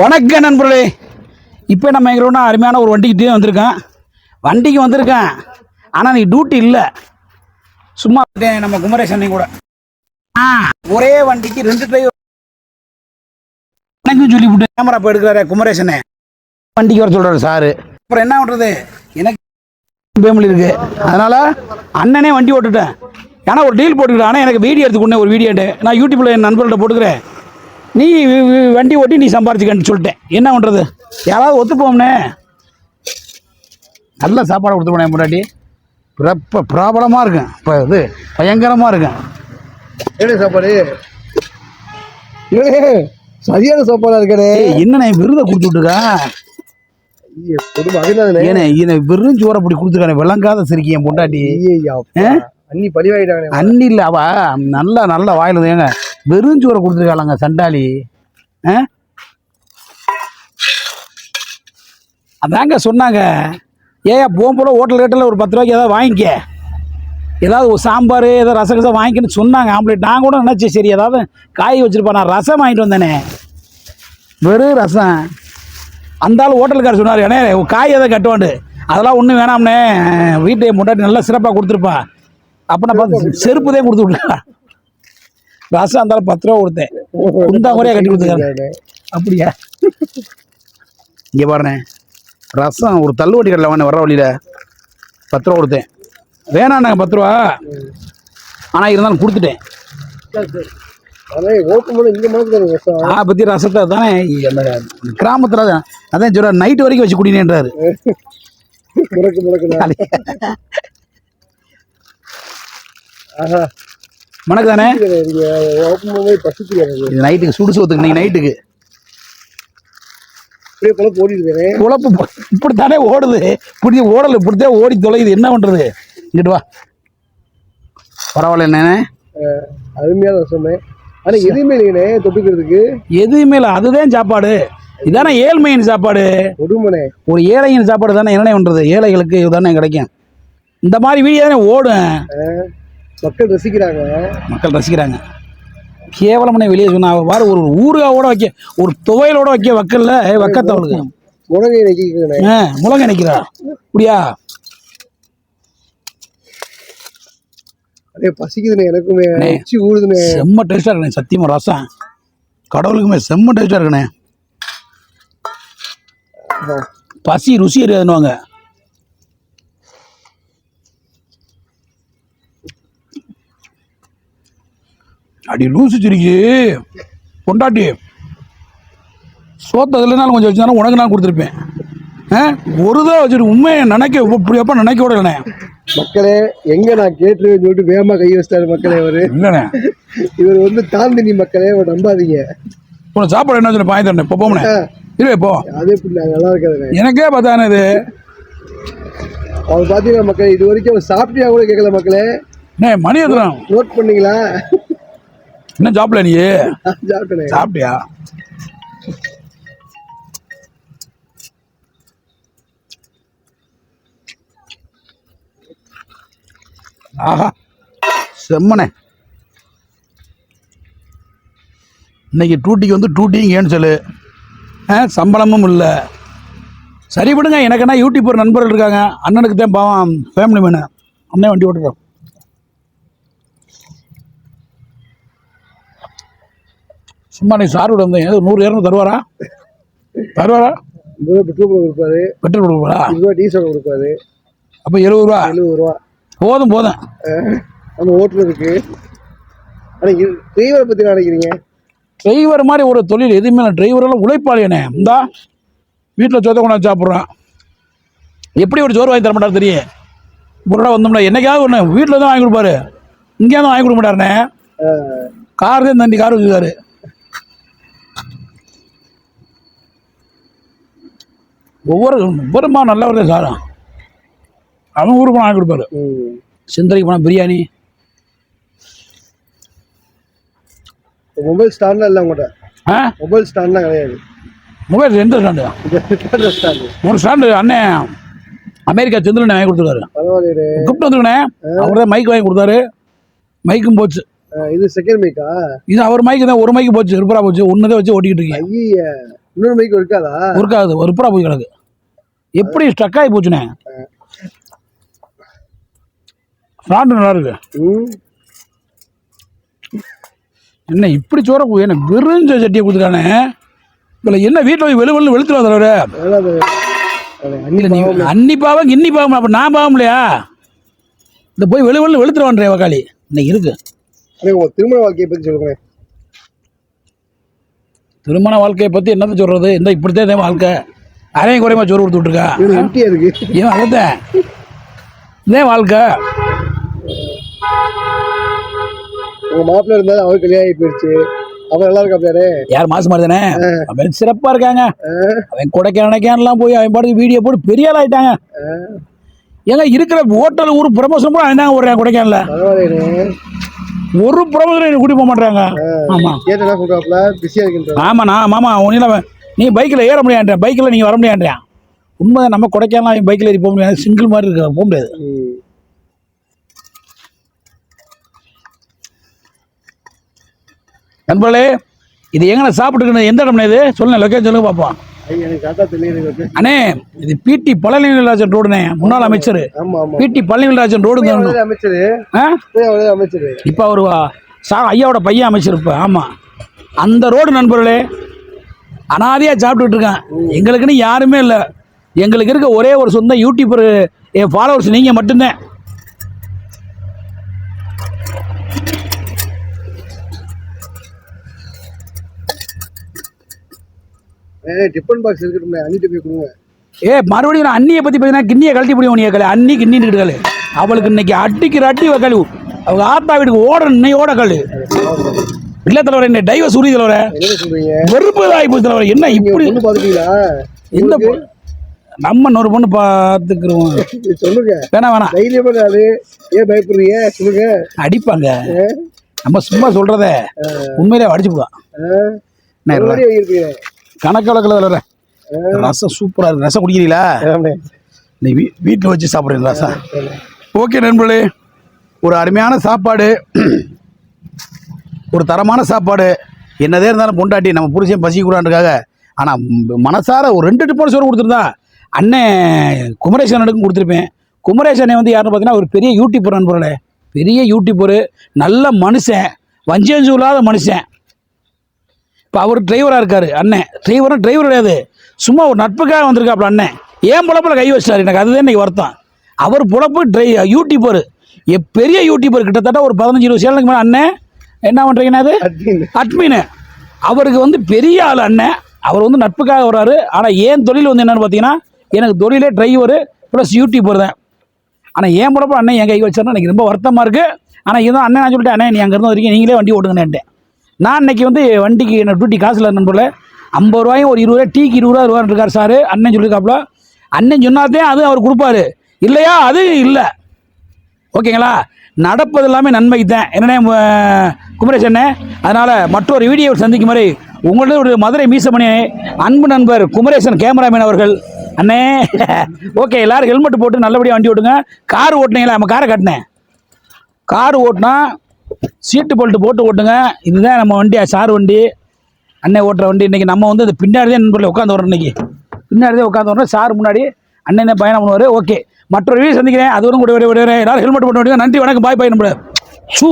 வணக்கம் நண்பர்களே. இப்போ நம்ம எங்களோட அருமையான ஒரு வண்டிக்கிட்டே வந்திருக்கேன். வண்டிக்கு வந்திருக்கேன். ஆனால் நீ டியூட்டி இல்லை. சும்மா இருக்கேன் நம்ம குமரேசன் கூட. ஆ ஒரே வண்டிக்கு ரெண்டு டிரைவர் எனக்கும் சொல்லிவிட்டு கேமரா இப்போ எடுக்கிறாரு குமரேசனே வண்டிக்கு வர சொல்கிறாரு சாரு. அப்புறம் என்ன பண்ணுறது எனக்கு ஃபேமிலி இருக்கு. அதனால் அண்ணனே வண்டி ஓட்டுட்டேன். ஏன்னா ஒரு டீல் போட்டுக்கிட்டேன் ஆனால் எனக்கு வீடியோ எடுத்துக்கொண்டேன் ஒரு வீடியோட்டு நான் யூடியூப்பில் என் நண்பர்கள்ட்ட போட்டுக்கிறேன். நீ வண்டி ஓட்டி நீ சம்பாரிச்சுக்கன்னு சொல்லிட்டேன். என்ன பண்ணுறது யாராவது ஒத்துப்போம்னே. நல்ல சாப்பாடு கொடுத்து போனேன் முன்னாடி பிரப்ப ப்ராபலமாக இருக்கேன். இப்போ இது பயங்கரமாக இருக்கேன். என்ன சாப்பாடு? ஏய், சரியான சாப்பாடா இருக்கனே ஏய் என்னண்ணே விருதை கொடுத்துட்டுருக்கா? குடும்பம் அதுதானே ஏனே இதை வெறும் சோறை அப்படி கொடுத்துருக்கானே விளங்காத சிரிக்கி என் பொண்டாட்டி. அண்ணி பழிவாயிட்டாங்க அண்ணி இல்லை அவ நல்லா நல்லா வாயில் ஏங்க வெறும் சோறை கொடுத்துருக்காளங்க சண்டாளி. ஆ? அதாங்க சொன்னாங்க. ஏயா போகும்போல ஹோட்டல் ரேட்டில் ஒரு பத்து ரூபாய்க்கு ஏதாவது வாங்கிக்க. ஏதாவது ஒரு சாம்பார் ஏதாவது ரசம் வாங்கிக்கன்னு சொன்னாங்க ஆம்லேட். நான் கூட நினச்சேன் சரி ஏதாவது காய் வச்சுருப்பேன் நான் ரசம் வாங்கிட்டு வந்தேனே. வெறும் ரசம். அந்த ஆள் ஹோட்டலுக்கார சொன்னார் ஏன்னா காய் எதாவது கட்டுவாண்டு. அதெல்லாம் ஒன்றும் வேணாம்னே. வீட்டை முன்னாடி நல்லா சிறப்பாக கொடுத்துருப்பா. அப்போ நான் பார்த்து செருப்பு தான் கொடுத்து விட்டா ரசம் அந்த ஆள் பத்து ரூபா கொடுத்தேன். குந்தா முறையாக கட்டி கொடுத்துருக்காரு அப்படியா? இங்கே பாருண்ணே. ரசம் ஒரு தள்ளுவண்டி கடையில் வாங்க வர வழியில். பத்து ரூபா கொடுத்தேன். வேணாண்ணே பத்து ரூபா. ஆனால் இருந்தாலும் கொடுத்துட்டேன். ஆ பற்றி ரசத்தை தானே? அந்த கிராமத்தில் தான் அதான் சொல்ற நைட்டு வரைக்கும் வச்சு குடினேன்றாரு. மணக்கு தானே நைட்டுக்கு சுடு சோத்துக்கு இன்னைக்கு நைட்டுக்கு குழப்பு இப்படித்தானே ஓடுது. இப்படி ஓடலை இப்படித்தான் ஓடி தொலையுது. என்ன பண்ணுறது இங்கிட்டு வா. பரவாயில்ல என்னண்ணே? அருமையான ரசமே ஆனா எதுவுமே இல்லைங்கண்ணே தொட்டுக்கிறதுக்கு எதுவுமே இல்லை அதுதான் சாப்பாடு. இதானே ஏழ்மையின் சாப்பாடு. ஒரு ஏழையின் சாப்பாடு தானே என்னண்ணே பண்ணுறது ஏழைகளுக்கு இதுதானே கிடைக்கும். இந்த மாதிரி வீடியோ தானே ஓடும் மக்கள் ரசிக்கிறாங்க. மக்கள் ரசிக்கிறாங்க. கேவலமனே வெளியே சொன்னா அவ பாரு ஒரு ஊறுகாவோட வைக்க ஒரு துவையலோட வைக்க வக்கல்ல வக்கத்தவளுக்கு முடங்கை நக்கிக்கண்ணே ஆ முழங்க நினைக்கிறா அப்படியா? அதே பசிக்குதுண்ணே எனக்குமே. அண்ணே. உச்சி ஊடுதுண்ணே செம்ம டேஸ்டாக இருக்கணே சத்தியமாக ரசம். கடவுளுக்குமே செம்ம டேஸ்டாக இருக்கணே பசி ருசி அறியாதுன்னுவாங்க அடி லூசு சிரிக்கு பொண்டாட்டி. சோத்த இல்லைனாலும் கொஞ்சம் வச்சுருந்தாலும் உனக்கு நான் கொடுத்துருப்பேன். ஆ? ஒரு தான் வச்சுட்டு உண்மையை நினைக்க இப்படி எப்போ நினைக்க விடலண்ணே மக்களே எங்க நான் கேட்டுருவேன்னு சொல்லிட்டு வேகமா கை வச்சிட்டாரு மக்களே அவரு இல்லைண்ணே. இவர் வந்து தாந்தினி மக்களே அவர் நம்பாதீங்க. உனக்கு சாப்பாடு என்ன சொல்லி பாய் தரேன் இப்போ போமனே இல்லை இப்போ அது நல்லா இருக்காதுங்க எனக்கே பார்த்தானே இது? அவர் பாத்தீங்கன்னா மக்களே இது வரைக்கும் அவர் சாப்பிட்டியா கூட கேட்கல மக்களே. அண்ணே மணி எதுலாம் நோட் பண்ணீங்களா? என்ன சாப்பிடல நீ? சாப்பிட்டியா? ஆஹா செம்மனே இன்னைக்கு டூட்டிக்கு வந்து டூட்டியும் கேன்சலு சம்பளமும் இல்லை. சரி விடுங்க எனக்கு என்ன யூடியூபர் நண்பர்கள் இருக்காங்க. அண்ணனுக்கு தான் பாவம் ஃபேமிலி மேனு அண்ணன் வண்டி ஓட்டுறோம். சும்மா நீ சார் விட வந்தேன். ஏதோ நூறு இரநூறு தருவாரா? தருவாரா? பெட்ரோல் கொடுப்பாரு. பெட்ரோல் கொடுப்பாரா? இருபது ரூபா டீசல் கொடுப்பாரு. அப்போ எழுபது ரூபா? எழுபது ரூபா. போதும் போதும். நம்ம ஓட்டுறதுக்கு ஆனா டிரைவரை பத்தி என்ன நினைக்கிறீங்க? டிரைவர் மாதிரி ஒரு தொழில் எதுவுமே இல்லை. டிரைவரெல்லாம் உழைப்பாளியனே இந்தா வீட்டில் சொத்த கொண்டாந்து சாப்பிட்றான். எப்படி ஒரு சோறு வாங்கி தர மாட்டார் தெரியும் புரோடா வந்தோம்னா என்னைக்காவது ஒன்று வீட்டில் தான் வாங்கி கொடுப்பாரு. இங்கேயாவது வாங்கி கொடுக்க மாட்டாருண்ணே. கார் தான் தண்டி கார் வச்சுருக்காரு ஒவ்வொரு ஒவ்வொருமா நல்லவர் தான் சார். அவன் ஊருக்கு போனால் வாங்கி கொடுப்பாரு. ம். சிந்தரைக்கு போனால் பிரியாணி மொபைல் ஸ்டாண்ட்லாம் இல்லை உங்கள்கிட்ட ஆ? மொபைல் ஸ்டாண்ட்லாம் கிடையாது. மொபைல் எந்த ஸ்டாண்டு ஸ்டாண்டு மூணு ஸ்டாண்டு அண்ணன் அமெரிக்கா செந்தில் வாங்கி கொடுத்துருக்காரு. கூப்பிட்டு வந்துருக்கண்ணே. அவர் தான் மைக் வாங்கி கொடுத்தாரு. மைக்கும் போச்சு. இது செகண்ட் மைக்கா இது அவர் மைக்கு தான் ஒரு மைக்கு போச்சு ரிப்பரா போச்சு. ஒன்று தான் வச்சு ஓட்டிக்கிட்டு இருக்கேன் இன்னொரு மைக் இருக்காதா? இருக்காது ஒரு புறா போய் கிடக்கு. எப்படி ஸ்ட்ரக் ஆகி போச்சுனே? சாப்பிட்டு நல்லா இருக்கு. என்ன இப்படி சோற போய் என்ன விரிஞ்ச சட்டியை கொடுத்துருக்கானே இதில் என்ன வீட்டில் போய் வெளு வெளு வெளுத்துருவா தலைவர். அன்னி பாவம். அன்னி பாவம் அப்போ நான் பாவம் இல்லையா? இந்த போய் வெளு வெளு வெளுத்துருவான்றே வக்காளி இன்னைக்கு இருக்கு. திருமண வாழ்க்கையை பத்தி சொல்லுங்க திருமண வாழ்க்கையை பற்றி என்னத்த சொல்கிறது இந்த இப்படித்தான் இதே வாழ்க்கை. அரையும் குறையமா சோறு கொடுத்து விட்ருக்கா இவனு எம்டியா இருக்கு. ஏன் அதுதான் இதே வாழ்க்கை. உங்க மாப்பிள்ள இருந்தாலும் அவர் கல்யாணம் போயிடுச்சு அவர் நல்லா இருக்கா பேரு யார் மாசு மாதிரி தானே? அவன் சிறப்பாக இருக்காங்க. அவன் கொடைக்கானலாம் போய் அவன் பாட்டுக்கு வீடியோ போட்டு பெரிய ஆள் ஆயிட்டாங்க. ஏங்க இருக்கிற ஹோட்டல் ஊர் ப்ரமோஷன் கூட அவன் தான் ஓடுறான் கொடைக்கானல ஒரு எனக்கு கூட்டி போக மாட்டாங்க ஆமாம் கேட்டு சொல்றாப்ல பிஸியா இருக்கின்ற. ஆமாண்ணா மாமா உன்னில நீ பைக்கில் ஏற முடியாதுன்றேன் பைக்கில் நீங்கள் வர முடியாதுன்றேன் உண்மை நம்ம கொடைக்கானல் பைக்கில் ஏறி போக முடியாது. சிங்கிள் மாதிரி இருக்க போக முடியாது. நண்பர்களே இது எங்கே சாப்பிட்டுக்கணும் எந்த இடம்னா இது? சொல்லுங்க லொக்கேஷன் சொல்லுங்க பார்ப்போம் அண்ணே இது பிடி பழனிராஜன் ரோடுண்ணே முன்னாள் அமைச்சர். பிடி பழனிராஜன் ரோடு அமைச்சரு. அமைச்சரு. இப்போ அவர் சா ஐயாவோட பையன் அமைச்சர் இப்போ ஆமாம் அந்த ரோடு நண்பர்களே அனாதையாக சாப்பிட்டுட்டு இருக்கேன். எங்களுக்குன்னு யாருமே இல்லை. எங்களுக்கு இருக்க ஒரே ஒரு சொந்த யூடியூபர் என் ஃபாலோவர்ஸ் நீங்கள் மட்டும்தான். ஏ டிஃபன் பாக்ஸ் இருக்கட்டும் அன்னிட்டு போய் கொடுங்க. ஏ மறுபடியும் நான் அண்ணியை பற்றி பார்த்தீங்கன்னா கிண்ணியை கழட்டி முடியும் நீ கலை அண்ணி கிண்ணிட்டு இருக்காளு அவளுக்கு இன்னைக்கு அடிக்கிற அடி வைக்கலு அவங்க ஆத்தா வீட்டுக்கு ஓட இன்னையோட கழு இல்லை தலைவரை என்ன டைவர்ஸ் உறுதி தலைவரை. வெறுப்பு ஆகி போச்சு தலைவரை. என்ன இப்படி பாத்துட்டீங்களா இந்த நம்ம இன்னொரு பொண்ணு பார்த்துக்குருவோம் சொல்லுங்க. வேணாம் வேணாம் தைரியமா நாளு ஏன் பயப்படுறீங்க? சொல்லுங்க. அடிப்பாங்க. நம்ம சும்மா சொல்றத உண்மையிலே அடிச்சு போடுவான். கணக்கணக்கில் வர ரசம் சூப்பராக இருக்கு. ரசம் குடிக்கிறீங்களா. நீ வீ வீட்டில் வச்சு சாப்பிட்றீங்க ரசம். ஓகே நண்பர்களே ஒரு அருமையான சாப்பாடு ஒரு தரமான சாப்பாடு. என்னதே இருந்தாலும் பொண்டாட்டி நம்ம புருஷன் பசிக்கூடாதுக்காக ஆனால் மனசார ஒரு ரெண்டு டிப்போன் சோறு கொடுத்துருந்தா அண்ணன் குமரேசனுக்கும் கொடுத்துருப்பேன். குமரேசனை வந்து யாருன்னு பார்த்தீங்கன்னா ஒரு பெரிய யூடியூபர் நண்பர்களே. பெரிய யூடியூபரு நல்ல மனுஷன் வஞ்சஞ்சு இல்லாத மனுஷன். இப்போ அவர் டிரைவராக இருக்கார் அண்ணன் டிரைவரும் டிரைவர் கிடையாது. சும்மா ஒரு நட்புக்காக வந்திருக்காப்புல அண்ணன் ஏன் பொழப்பில் கை வச்சிட்டாரு? எனக்கு அதுதான் இன்னைக்கு வருத்தம். அவர் பொழப்பு ட்ரை யூடியூபர் பெரிய யூடியூபர் கிட்டத்தட்ட ஒரு பதினஞ்சு இருபது சேனலுக்கு மேலே அண்ணன் என்ன பண்ணுறீங்கன்னா அது? அட்மின். அவருக்கு வந்து பெரிய ஆள் அண்ணன் அவர் வந்து நட்புக்காக வர்றாரு. ஆனால் ஏன் தொழில் வந்து என்னன்னு பார்த்தீங்கன்னா எனக்கு தொழிலே டிரைவரு ப்ளஸ் யூடியூபர் தான். ஆனால் ஏன் பொழப்பு அண்ணன் என் கை வச்சாருன்னா எனக்கு ரொம்ப வருத்தமாக இருக்குது ஆனால் இதுதான் அண்ணன் நான் சொல்லிட்டேன். அண்ணன் நீ அங்கேருந்து வரைக்கும் நீங்களே வண்டி ஓட்டுங்கண்ணேன்ட்டேன் நான் இன்னைக்கு வந்து வண்டிக்கு என்ன டியூட்டி காசில் நண்பர்களே ஐம்பது ரூபாயும் ஒரு இருபது ரூபாய் டீக்கு இருபது ரூபா ரூபான்னு இருக்கார் சார். அண்ணன் சொல்லியிருக்காப்புல. அண்ணன் சொன்னாதே அது அவர் கொடுப்பாரு. இல்லையா? அது இல்லை. ஓகேங்களா? நடப்பது எல்லாமே நன்மைக்கு தான் என்னண்ணே குமரேசன் குமரேஷ் அண்ணே? அதனால் மற்றொரு வீடியோ சந்திக்கும் வரை உங்களோட ஒரு மதுரை மீசமணி அன்பு நண்பர் குமரேசன் கேமராமேன் அவர்கள் அண்ணே. ஓகே எல்லோரும் ஹெல்மெட் போட்டு நல்லபடியாக வண்டி ஓட்டுங்க. கார் ஓட்டினீங்களா? நம்ம காரை கட்டினேன். கார் ஓட்டினா சீட்டு பெல்ட் போட்டு ஓட்டுங்க. இதுதான் நம்ம வண்டி சார் வண்டி. அண்ணன் ஓட்டுற வண்டி இன்றைக்கி நம்ம வந்து அது பின்னாடி தான் உட்காந்து வரோம் இன்னைக்கு. பின்னாடி தான் உட்காந்து வரோம் சார் முன்னாடி அண்ணன் என்ன பயணம் பண்ணுவார்? ஓகே. மற்றொரு வீடு சந்திக்கிறேன். அது வரும். கூட விட விடுறேன் எல்லாரும் ஹெல்மெட் போட்டு விடுங்க. நன்றி வணக்கம். பாய் பாய் நம்பர் ஷூ